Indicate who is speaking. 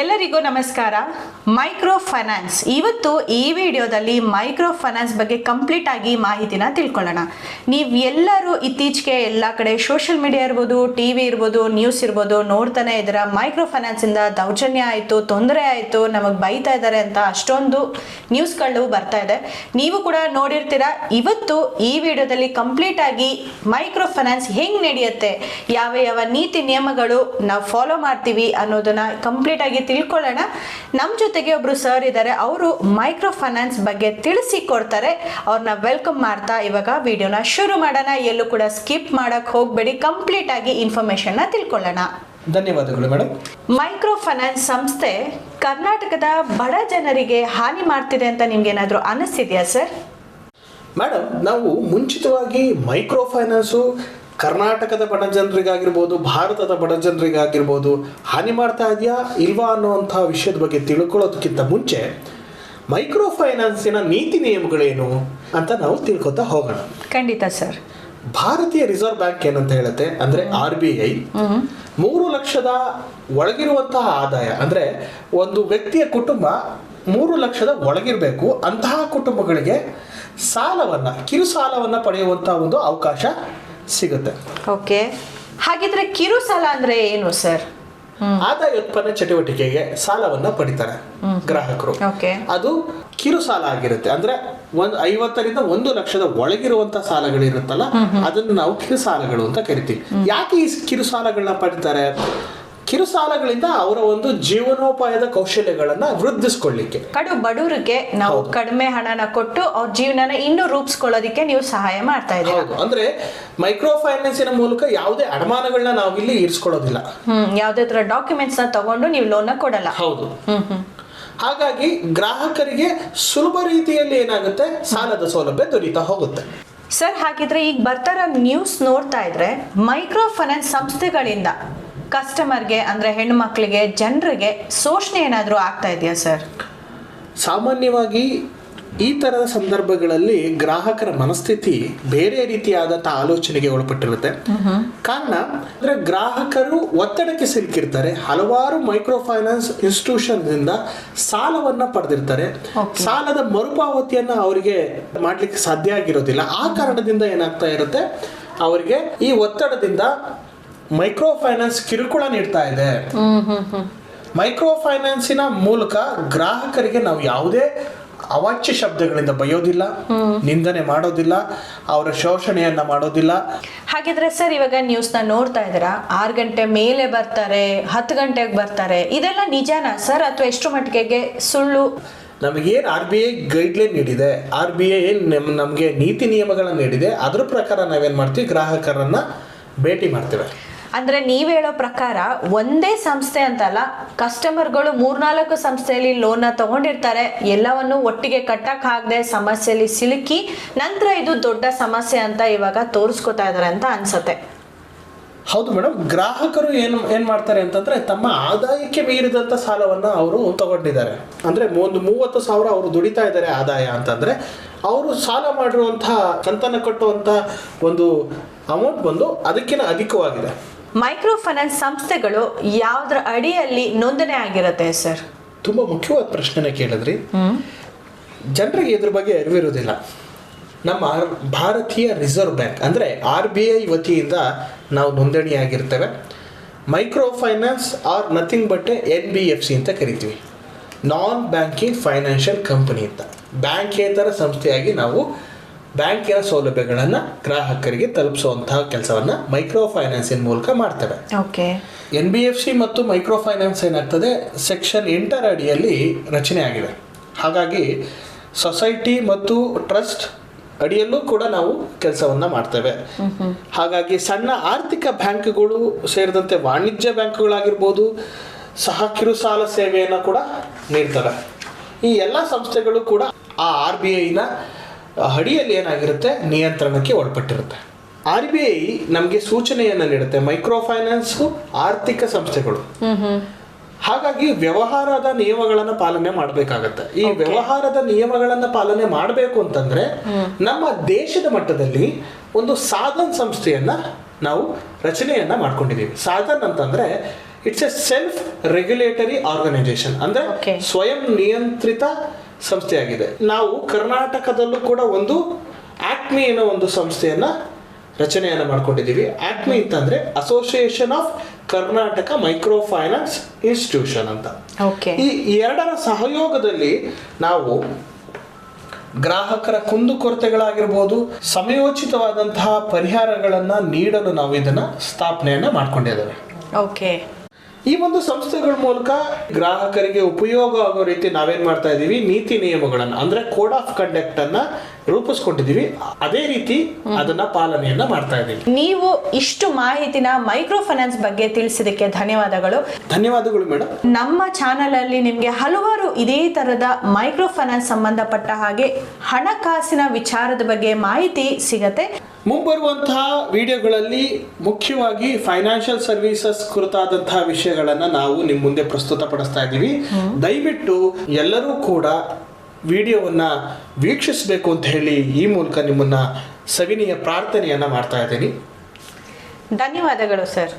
Speaker 1: ಎಲ್ಲರಿಗೂ ನಮಸ್ಕಾರ. Micro finance ಇವತ್ತು ಈ ವಿಡಿಯೋದಲ್ಲಿ ಮೈಕ್ರೋ ಫೈನಾನ್ಸ್ ಬಗ್ಗೆ ಕಂಪ್ಲೀಟ್ ಆಗಿ ಮಾಹಿತಿನ ತಿಳ್ಕೊಳ್ಳೋಣ. ನೀವು ಎಲ್ಲರೂ ಇತ್ತೀಚೆಗೆ ಎಲ್ಲ ಕಡೆ ಸೋಷಿಯಲ್ ಮೀಡಿಯಾ ಇರ್ಬೋದು ಟಿ ವಿ ಇರ್ಬೋದು ನ್ಯೂಸ್ ಇರ್ಬೋದು ನೋಡ್ತಾನೆ ಇದ್ರ ಮೈಕ್ರೋ ಫೈನಾನ್ಸಿಂದ ದೌರ್ಜನ್ಯ ಆಯಿತು, ತೊಂದರೆ ಆಯಿತು, ನಮಗೆ ಬೈತಾ ಇದ್ದಾರೆ ಅಂತ ಅಷ್ಟೊಂದು ನ್ಯೂಸ್ಗಳು ಬರ್ತಾ ಇದೆ. ನೀವು ಕೂಡ ನೋಡಿರ್ತೀರಾ, ಇವತ್ತು ಈ ವಿಡಿಯೋದಲ್ಲಿ ಕಂಪ್ಲೀಟ್ ಆಗಿ ಮೈಕ್ರೋ ಫೈನಾನ್ಸ್ ಹೆಂಗೆ ನಡೆಯುತ್ತೆ, ಯಾವ ಯಾವ ನೀತಿ ನಿಯಮಗಳು ನಾವು ಫಾಲೋ ಮಾಡ್ತೀವಿ ಅನ್ನೋದನ್ನ ಕಂಪ್ಲೀಟ್ ಆಗಿ ತಿಳ್ಕೊಳ್ಳೋಣ. ನಮ್ಮ ಜೊತೆಗೆ ಒಬ್ರು ಸರ್ ಇದ್ದಾರೆ ಅವರು ಮೈಕ್ರೋ ಫೈನಾನ್ಸ್ ಬಗ್ಗೆ ತಿಳಿಸಿ ಕೊಡ್ತಾರೆ. ಅವ್ರನ್ನ ವೆಲ್ಕಮ್ ಮಾಡ್ತಾ ಇವಾಗ ವಿಡಿಯೋನ ಶುರು ಮಾಡೋಣ. ಎಲ್ಲೂ ಕೂಡ ಸ್ಕಿಪ್ ಮಾಡಕ್ ಹೋಗ್ಬೇಡಿ. ಕಂಪ್ಲೀಟ್ ಆಗಿ ಇನ್ಫಾರ್ಮೇಶನ್ನ ತಿಳ್ಕೊಳ್ಳೋಣ.
Speaker 2: ಧನ್ಯವಾದಗಳು ಮೇಡಮ್
Speaker 1: ಮೈಕ್ರೋ ಫೈನಾನ್ಸ್ ಸಂಸ್ಥೆ ಕರ್ನಾಟಕದ ಬಡ ಜನರಿಗೆ ಹಾನಿ ಮಾಡ್ತಿದೆ ಅಂತ ನಿಮ್ಗೆ ಏನಾದ್ರು ಅನಿಸ್ತಿದ್ಯಾ ಸರ್
Speaker 2: ಮೇಡಮ್ ನಾವು ಮುಂಚಿತವಾಗಿ ಮೈಕ್ರೋ ಫೈನಾನ್ಸು ಕರ್ನಾಟಕದ ಬಡ ಜನರಿಗಾಗಿರ್ಬೋದು ಭಾರತದ ಬಡ ಜನರಿಗಾಗಿರ್ಬೋದು ಹಾನಿ ಮಾಡ್ತಾ ಇದೆಯಾ ಇಲ್ವಾ ಅನ್ನುವಂಥ ವಿಷಯದ ಬಗ್ಗೆ ತಿಳ್ಕೊಳ್ಳೋದಕ್ಕಿಂತ ಮುಂಚೆ ಮೈಕ್ರೋ ಫೈನಾನ್ಸಿನ ನೀತಿ ನಿಯಮಗಳೇನು ಅಂತ ನಾವು ತಿಳ್ಕೊತಾ ಹೋಗೋಣ.
Speaker 1: ಖಂಡಿತ ಸರ್.
Speaker 2: ಭಾರತೀಯ ರಿಸರ್ವ್ ಬ್ಯಾಂಕ್ ಏನಂತ ಹೇಳುತ್ತೆ ಅಂದ್ರೆ ಆರ್ ಬಿ ಐ. ಮೂರು ಲಕ್ಷದ ಒಳಗಿರುವಂತಹ ಆದಾಯ ಅಂದ್ರೆ ಒಂದು ವ್ಯಕ್ತಿಯ ಕುಟುಂಬ ಮೂರು ಲಕ್ಷದ ಒಳಗಿರಬೇಕು ಅಂತಹ ಕುಟುಂಬಗಳಿಗೆ ಸಾಲವನ್ನ ಕಿರು ಸಾಲವನ್ನ ಪಡೆಯುವಂತಹ ಒಂದು ಅವಕಾಶ ಸಿಗುತ್ತೆ.
Speaker 1: ಓಕೆ. ಹಾಗಿದ್ರೆ ಕಿರು ಸಾಲ ಅಂದ್ರೆ ಏನು ಸರ್?
Speaker 2: ಆದಾಯ ಉತ್ಪನ್ನ ಚಟುವಟಿಕೆಗೆ ಸಾಲವನ್ನ ಪಡಿತಾರೆ ಗ್ರಾಹಕರು.
Speaker 1: ಓಕೆ.
Speaker 2: ಅದು ಕಿರು ಸಾಲ ಆಗಿರುತ್ತೆ. ಅಂದ್ರೆ ಒಂದು ಐವತ್ತರಿಂದ ಒಂದು ಲಕ್ಷದ ಒಳಗಿರುವಂತ ಸಾಲಗಳಿರುತ್ತಲ್ಲ ಅದನ್ನ ನಾವು ಕಿರು ಸಾಲಗಳು ಅಂತ ಕರಿತೀವಿ. ಯಾಕೆ ಈ ಕಿರು ಸಾಲಗಳನ್ನ ಪಡಿತಾರೆ? ಕಿರು ಸಾಲಗಳಿಂದ ಅವರ ಒಂದು ಜೀವನೋಪಾಯದ ಕೌಶಲ್ಯಗಳನ್ನ ವೃದ್ಧಿಸ್ಕೊಳ್ಳಿಕ್ಕೆ.
Speaker 1: ಕಡು ಬಡವರಿಗೆ ನಾವು ಕಡಿಮೆ ಹಣನ ಕೊಟ್ಟು ಅವ್ರ ಜೀವನನ ಇನ್ನೂ ರೂಪಿಸ್ಕೊಳ್ಳೋದಕ್ಕೆ ನೀವು ಸಹಾಯ ಮಾಡ್ತಾ ಇದ್ದೀರಾ?
Speaker 2: ಅಂದ್ರೆ ಮೈಕ್ರೋ ಫೈನಾನ್ಸಿನ ಮೂಲಕ ಯಾವುದೇ ಅಡಮಾನಗಳನ್ನ ನಾವು ಇಲ್ಲಿ ಇರಿಸ್ಕೊಳ್ಳೋದಿಲ್ಲ.
Speaker 1: ಹ್ಮ್ ಯಾವ್ದೇ ತರ ಡಾಕ್ಯುಮೆಂಟ್ಸ್ನ ತಗೊಂಡು ನೀವು ಲೋನ್ ಕೊಡಲ್ಲ.
Speaker 2: ಹೌದು. ಹಾಗಾಗಿ ಗ್ರಾಹಕರಿಗೆ ಸುಲಭ ರೀತಿಯಲ್ಲಿ ಏನಾಗುತ್ತೆ? ಸಾಲದ ಸೌಲಭ್ಯ ದೊರೀತಾ ಹೋಗುತ್ತೆ.
Speaker 1: ಸರ್ ಹಾಗಿದ್ರೆ ಈಗ ಬರ್ತಾರ ನ್ಯೂಸ್ ನೋಡ್ತಾ ಇದ್ರೆ ಮೈಕ್ರೋ ಫೈನಾನ್ಸ್ ಸಂಸ್ಥೆಗಳಿಂದ ಕಸ್ಟಮರ್ಗೆ ಅಂದ್ರೆ ಹೆಣ್ಣು ಮಕ್ಕಳಿಗೆ ಜನರಿಗೆ ಶೋಷಣೆ ಏನಾದರೂ ಆಗ್ತಾ ಇದೆಯಾ ಸರ್?
Speaker 2: ಸಾಮಾನ್ಯವಾಗಿ ಈ ತರದ ಸಂದರ್ಭಗಳಲ್ಲಿ ಗ್ರಾಹಕರ ಮನಸ್ಥಿತಿ ಬೇರೆ ರೀತಿಯಾದಂಥ ಆಲೋಚನೆಗೆ ಒಳಪಟ್ಟಿರುತ್ತೆ. ಕಾರಣ ಅಂದ್ರೆ ಗ್ರಾಹಕರು ಒತ್ತಡಕ್ಕೆ ಸಿಲುಕಿರ್ತಾರೆ. ಹಲವಾರು ಮೈಕ್ರೋ ಫೈನಾನ್ಸ್ ಇನ್ಸ್ಟಿಟ್ಯೂಷನ್ ಇಂದ ಸಾಲವನ್ನ ಪಡೆದಿರ್ತಾರೆ. ಸಾಲದ ಮರುಪಾವತಿಯನ್ನ ಅವರಿಗೆ ಮಾಡ್ಲಿಕ್ಕೆ ಸಾಧ್ಯ ಆಗಿರೋದಿಲ್ಲ. ಆ ಕಾರಣದಿಂದ ಏನಾಗ್ತಾ ಇರುತ್ತೆ? ಅವರಿಗೆ ಈ ಒತ್ತಡದಿಂದ ಮೈಕ್ರೋ ಫೈನಾನ್ಸ್ ಕಿರುಕುಳ ನೀಡ್ತಾ ಇದೆ. ಮೈಕ್ರೋ ಫೈನಾನ್ಸಿನ ಮೂಲಕ ಗ್ರಾಹಕರಿಗೆ ನಾವು ಯಾವುದೇ ಅವಾಚ್ಯ ಶಬ್ದಗಳಿಂದ ಬಯೋದಿಲ್ಲ ನಿಂದನೆ ಮಾಡೋದಿಲ್ಲ ಅವರ ಶೋಷಣೆಯನ್ನ ಮಾಡೋದಿಲ್ಲ.
Speaker 1: ಹಾಗಿದ್ರೆ ಸರ್ ಇವಾಗ ನ ನೋಡ್ತಾ ಇದ್ದೀರಾ? ಆರು ಗಂಟೆ ಮೇಲೆ ಬರ್ತಾರೆ ಹತ್ತು ಗಂಟೆಗೆ ಬರ್ತಾರೆ ಇದೆಲ್ಲ ನಿಜಾನಾ ಸರ್? ಅಥವಾ ಎಷ್ಟು ಮಟ್ಟಿಗೆ ಸುಳ್ಳು?
Speaker 2: ನಮಗೇನು ಆರ್ ಬಿ ಐ ಗೈಡ್ಲೈನ್ ನೀಡಿದೆ? ಆರ್ ಬಿ ಐ ನಮಗೆ ನೀತಿ ನಿಯಮಗಳನ್ನ ನೀಡಿದೆ? ಅದ್ರ ಪ್ರಕಾರ ನಾವೇನು ಮಾಡ್ತೀವಿ? ಗ್ರಾಹಕರನ್ನು ಭೇಟಿ ಮಾಡ್ತೇವೆ.
Speaker 1: ಅಂದ್ರೆ ನೀವ್ ಹೇಳೋ ಪ್ರಕಾರ ಒಂದೇ ಸಂಸ್ಥೆ ಅಂತಲ್ಲ ಕಸ್ಟಮರ್ಗಳು ಮೂರ್ನಾಲ್ಕು ಸಂಸ್ಥೆಯಲ್ಲಿ ಲೋನ್ ತಗೊಂಡಿರ್ತಾರೆ. ಎಲ್ಲವನ್ನು ಒಟ್ಟಿಗೆ ಕಟ್ಟಕ್ ಆಗದೆ ಸಮಸ್ಯೆಯಲ್ಲಿ ಸಿಲುಕಿ ನಂತರ ಇದು ದೊಡ್ಡ ಸಮಸ್ಯೆ ಅಂತ ಇವಾಗ ತೋರಿಸ್ಕೊತಾ ಇದಾರೆ ಅಂತ ಅನ್ಸತ್ತೆ.
Speaker 2: ಹೌದು ಮೇಡಮ್, ಗ್ರಾಹಕರು ಏನು ಏನು ಮಾಡ್ತಾರೆ ಅಂತಂದ್ರೆ ತಮ್ಮ ಆದಾಯಕ್ಕೆ ಮೀರಿದಂಥ ಸಾಲವನ್ನ ಅವರು ತಗೊಂಡಿದ್ದಾರೆ. ಅಂದ್ರೆ ಒಂದು ಮೂವತ್ತು ಸಾವಿರ ಅವರು ದುಡಿತಾ ಇದ್ದಾರೆ ಆದಾಯ ಅಂತಂದ್ರೆ, ಅವರು ಸಾಲ ಮಾಡಿರುವಂತಹ, ಕಂತನ್ನು ಕಟ್ಟುವಂಥ ಒಂದು ಅಮೌಂಟ್ ಬಂದು ಅದಕ್ಕಿಂತ ಅಧಿಕವಾಗಿದೆ.
Speaker 1: ಮೈಕ್ರೋ ಫೈನಾನ್ಸ್ ಸಂಸ್ಥೆಗಳು ಯಾವ್ದ್ರ ಅಡಿಯಲ್ಲಿ ನೋಂದಣಿ ಆಗಿರುತ್ತೆ, ಸರ್?
Speaker 2: ತುಂಬಾ ಮುಖ್ಯವಾದ ಪ್ರಶ್ನೆನ ಕೇಳಿದ್ರಿ. ಜನರಿಗೆ ಇದ್ರ ಬಗ್ಗೆ ಅರಿವಿರುವುದಿಲ್ಲ. ನಮ್ಮ ಭಾರತೀಯ ರಿಸರ್ವ್ ಬ್ಯಾಂಕ್, ಅಂದರೆ ಆರ್ ಬಿ ಐ ವತಿಯಿಂದ ನಾವು ನೋಂದಣಿಯಾಗಿರ್ತೇವೆ. Micro finance are nothing but N B F C ಅಂತ ಕರಿತೀವಿ. ನಾನ್ ಬ್ಯಾಂಕಿಂಗ್ ಫೈನಾನ್ಷಿಯಲ್ ಕಂಪನಿ ಅಂತ. ಬ್ಯಾಂಕೇತರ ಸಂಸ್ಥೆಯಾಗಿ ನಾವು ಬ್ಯಾಂಕಿನ ಸೌಲಭ್ಯಗಳನ್ನು ಗ್ರಾಹಕರಿಗೆ ತಲುಪಿಸುವಂತಹ ಕೆಲಸವನ್ನು ಮೈಕ್ರೋ ಫೈನಾನ್ಸಿನ ಮೂಲಕ ಮಾಡ್ತವೆ.
Speaker 1: Okay.
Speaker 2: N B F C ಮತ್ತು ಮೈಕ್ರೋ ಫೈನಾನ್ಸ್ ಏನಾಗ್ತದೆ? ಸೆಕ್ಷನ್ ಎಂಟರ ಅಡಿಯಲ್ಲಿ ರಚನೆ ಆಗಿದೆ. ಹಾಗಾಗಿ ಸೊಸೈಟಿ ಮತ್ತು ಟ್ರಸ್ಟ್ ಅಡಿಯಲ್ಲೂ ಕೂಡ ನಾವು ಕೆಲಸವನ್ನ ಮಾಡ್ತೇವೆ. ಹಾಗಾಗಿ ಸಣ್ಣ ಆರ್ಥಿಕ ಬ್ಯಾಂಕ್ಗಳು ಸೇರಿದಂತೆ ವಾಣಿಜ್ಯ ಬ್ಯಾಂಕ್ಗಳಾಗಿರ್ಬೋದು ಸಹ ಕಿರು ಸಾಲ ಸೇವೆಯನ್ನು ಕೂಡ ನೀಡ್ತವೆ. ಈ ಎಲ್ಲ ಸಂಸ್ಥೆಗಳು ಕೂಡ ಆ ಆರ್ ಬಿ ಐನ ಅಡಿಯಲ್ಲಿ ಏನಾಗಿರುತ್ತೆ? ನಿಯಂತ್ರಣಕ್ಕೆ ಒಳಪಟ್ಟಿರುತ್ತೆ. ಆರ್ ಬಿ ಐ ನಮಗೆ ಸೂಚನೆಯನ್ನು ನೀಡುತ್ತೆ. ಮೈಕ್ರೋ ಫೈನಾನ್ಸು ಆರ್ಥಿಕ ಸಂಸ್ಥೆಗಳು. ಹಾಗಾಗಿ ವ್ಯವಹಾರದ ನಿಯಮಗಳನ್ನು ಪಾಲನೆ ಮಾಡಬೇಕಾಗತ್ತೆ. ಈ ವ್ಯವಹಾರದ ನಿಯಮಗಳನ್ನು ಪಾಲನೆ ಮಾಡಬೇಕು ಅಂತಂದ್ರೆ ನಮ್ಮ ದೇಶದ ಮಟ್ಟದಲ್ಲಿ ಒಂದು ಸಾಧನ್ ಸಂಸ್ಥೆಯನ್ನ ನಾವು ರಚನೆಯನ್ನ ಮಾಡ್ಕೊಂಡಿದ್ದೀವಿ ಸಾಧನ್ ಅಂತಂದ್ರೆ it's a self regulatory organisation ಅಂದ್ರೆ ಸ್ವಯಂ ನಿಯಂತ್ರಿತ ಸಂಸ್ಥೆಯಾಗಿದೆ ನಾವು ಕರ್ನಾಟಕದಲ್ಲೂ ಕೂಡ ಒಂದು ಆಕ್ಮಿ ಅನ್ನೋ ಒಂದು ಸಂಸ್ಥೆಯನ್ನ ರಚನೆಯನ್ನು ಮಾಡ್ಕೊಂಡಿದ್ದೀವಿ. ಆಕ್ಮಿ ಅಂತಂದ್ರೆ association of Karnataka micro finance institution ಅಂತ.
Speaker 1: ಓಕೆ
Speaker 2: ಈ ಎರಡರ ಸಹಯೋಗದಲ್ಲಿ ನಾವು ಗ್ರಾಹಕರ ಕುಂದುಕೊರತೆಗಳಾಗಿರ್ಬೋದು ಸಮಯೋಚಿತವಾದಂತಹ ಪರಿಹಾರಗಳನ್ನ ನೀಡಲು ನಾವು ಇದನ್ನ ಸ್ಥಾಪನೆಯನ್ನ ಮಾಡ್ಕೊಂಡಿದ್ದೇವೆ.
Speaker 1: ಓಕೆ
Speaker 2: ಈ ಒಂದು ಸಂಸ್ಥೆಗಳ ಮೂಲಕ ಗ್ರಾಹಕರಿಗೆ ಉಪಯೋಗ ಆಗೋ ರೀತಿ ನಾವೇನ್ ಮಾಡ್ತಾ ಇದೀವಿ? ನೀತಿ ನಿಯಮಗಳನ್ನು, ಅಂದ್ರೆ ಕೋಡ್ ಆಫ್ ಕಂಡಕ್ಟ್ ಅನ್ನ ರೂಪಿಸ್ಕೊಂಡಿದೀವಿ ಅದೇ ರೀತಿ ಅದನ್ನ ಪಾಲನೆಯನ್ನ ಮಾಡ್ತಾ ಇದ್ದೀವಿ.
Speaker 1: ನೀವು ಇಷ್ಟು ಮಾಹಿತಿನ ಮೈಕ್ರೋ ಫೈನಾನ್ಸ್ ಬಗ್ಗೆ ತಿಳಿಸಿದಕ್ಕೆ ಧನ್ಯವಾದಗಳು.
Speaker 2: ಧನ್ಯವಾದಗಳು ಮೇಡಮ್
Speaker 1: ನಮ್ಮ ಚಾನೆಲ್ ಅಲ್ಲಿ ನಿಮಗೆ ಹಲವಾರು ಇದೇ ತರದ ಮೈಕ್ರೋ ಫೈನಾನ್ಸ್ ಸಂಬಂಧಪಟ್ಟ ಹಾಗೆ ಹಣಕಾಸಿನ ವಿಚಾರದ ಬಗ್ಗೆ ಮಾಹಿತಿ ಸಿಗತ್ತೆ.
Speaker 2: ಮುಂಬರುವಂತಹ ವಿಡಿಯೋಗಳಲ್ಲಿ ಮುಖ್ಯವಾಗಿ ಫೈನಾನ್ಷಿಯಲ್ ಸರ್ವಿಸಸ್ ಕುರಿತಾದಂತಹ ವಿಷಯಗಳನ್ನ ನಾವು ನಿಮ್ಮ ಮುಂದೆ ಪ್ರಸ್ತುತಪಡಿಸ್ತಾ ಇದ್ದೀವಿ. ದಯವಿಟ್ಟು ಎಲ್ಲರೂ ಕೂಡ ವಿಡಿಯೋವನ್ನ ವೀಕ್ಷಿಸಬೇಕು ಅಂತ ಹೇಳಿ ಈ ಮೂಲಕ ನಿಮ್ಮನ್ನ ಸವಿನಿಯ ಪ್ರಾರ್ಥನೆಯನ್ನು ಮಾಡ್ತಾ ಇದ್ದೀನಿ.
Speaker 1: ಧನ್ಯವಾದಗಳು ಸರ್.